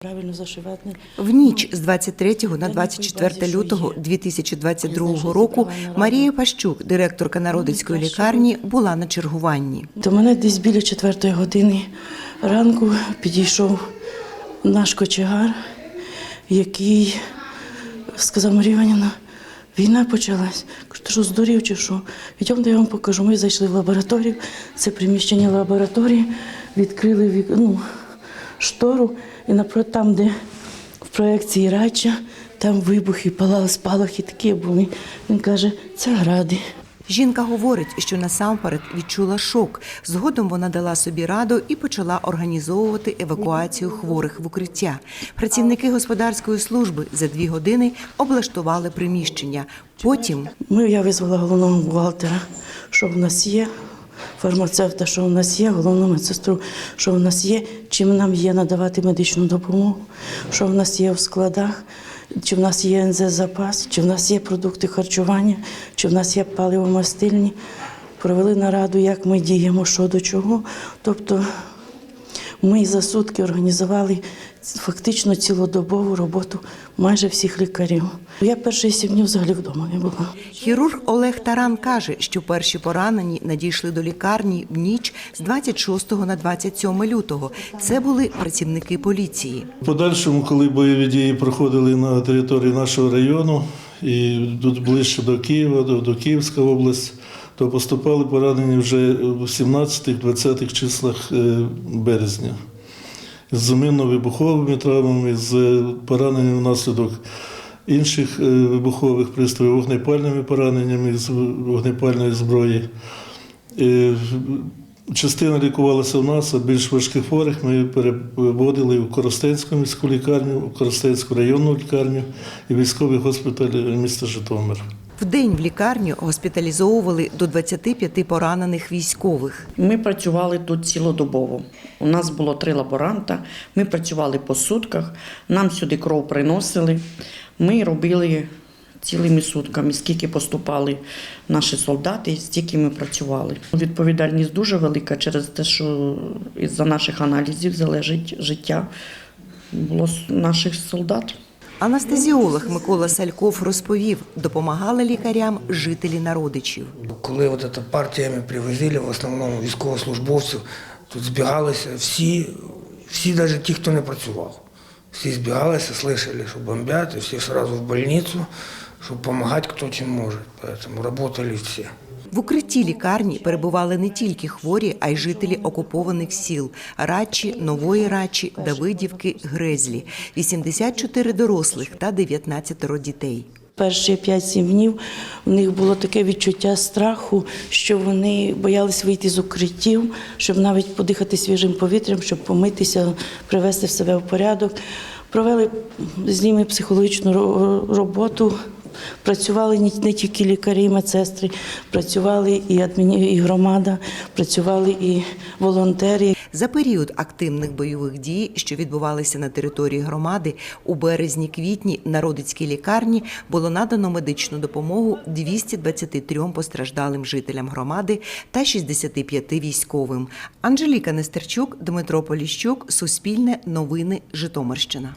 Правильно зашивати. В ніч з 23 на 24 лютого 2022 року Марія Пащук, директорка Народицької лікарні, була на чергуванні. До мене десь біля четвертої години ранку підійшов наш кочегар, який сказав Марія Іванівна, війна почалась. Кажу, що здурів чи що? Йдемте, я вам покажу. Ми зайшли в лабораторію, це приміщення лабораторії, відкрили вік- ну, штору, і напроти там, де в проекції Рача, там вибухи, палали, спалахи такі були. Він каже, це гради. Жінка говорить, що насамперед відчула шок. Згодом вона дала собі раду і почала організовувати евакуацію хворих в укриття. Працівники господарської служби за дві години облаштували приміщення. Потім Ми, я визвала головного бухгалтера, що в нас є, фармацевта, що в нас є, головну медсестру, що в нас є, чим нам є надавати медичну допомогу, що в нас є в складах, чи в нас є НЗ-запас, чи в нас є продукти харчування, чи в нас є паливомастильні. Провели нараду, як ми діємо, що до чого. Тобто ми за сутки організували фактично цілодобову роботу майже всіх лікарів. Я перші сім днів взагалі вдома не була. хірург Олег Таран каже, що перші поранені надійшли до лікарні в ніч з 26 на 27 лютого. Це були працівники поліції. В подальшому, коли бойові дії проходили на території нашого району і тут ближче до Києва, до, до Київська область, то поступали поранені вже в 17-20 числах е, березня. З зуминно-вибуховими травмами, з пораненням внаслідок інших е, вибухових пристроїв, вогнепальними пораненнями з вогнепальної зброї. Е, Частина лікувалася у нас, а більш важких хворих ми переводили в Коростенську міську лікарню, в Коростенську районну лікарню і військовий госпіталь міста Житомир. В день в лікарню госпіталізовували до 25 поранених військових. Ми працювали тут цілодобово. У нас було три лаборанта. Ми працювали по сутках, нам сюди кров приносили. Ми робили цілими сутками, скільки поступали наші солдати, стільки ми працювали. Відповідальність дуже велика через те, що із-за наших аналізів залежить життя наших солдат. Анестезіолог Микола Сальков розповів, допомагали лікарям жителі народичів. Коли от ця партія ми привозили, в основному військовослужбовців, тут збігалися всі, всі навіть ті, хто не працював. Всі збігалися, слышали, що бомбять, і всі одразу в больницю, щоб допомагати хто чим може. Тому працювали всі. В укритті лікарні перебували не тільки хворі, а й жителі окупованих сіл Радчі, Нової Радчі, Давидівки, Грезлі, 84 дорослих та 19 дітей. Перші 5-7 днів в них було таке відчуття страху, що вони боялись вийти з укриттів, щоб навіть подихати свіжим повітрям, щоб помитися, привести себе в порядок. Провели з ними психологічну роботу. Працювали не тільки лікарі, медсестри, працювали і адміні, і громада, працювали і волонтери. За період активних бойових дій, що відбувалися на території громади, у березні-квітні народицькій лікарні було надано медичну допомогу 223 постраждалим жителям громади та 65 військовим. Анжеліка Нестерчук, Дмитро Поліщук, Суспільне, Новини, Житомирщина.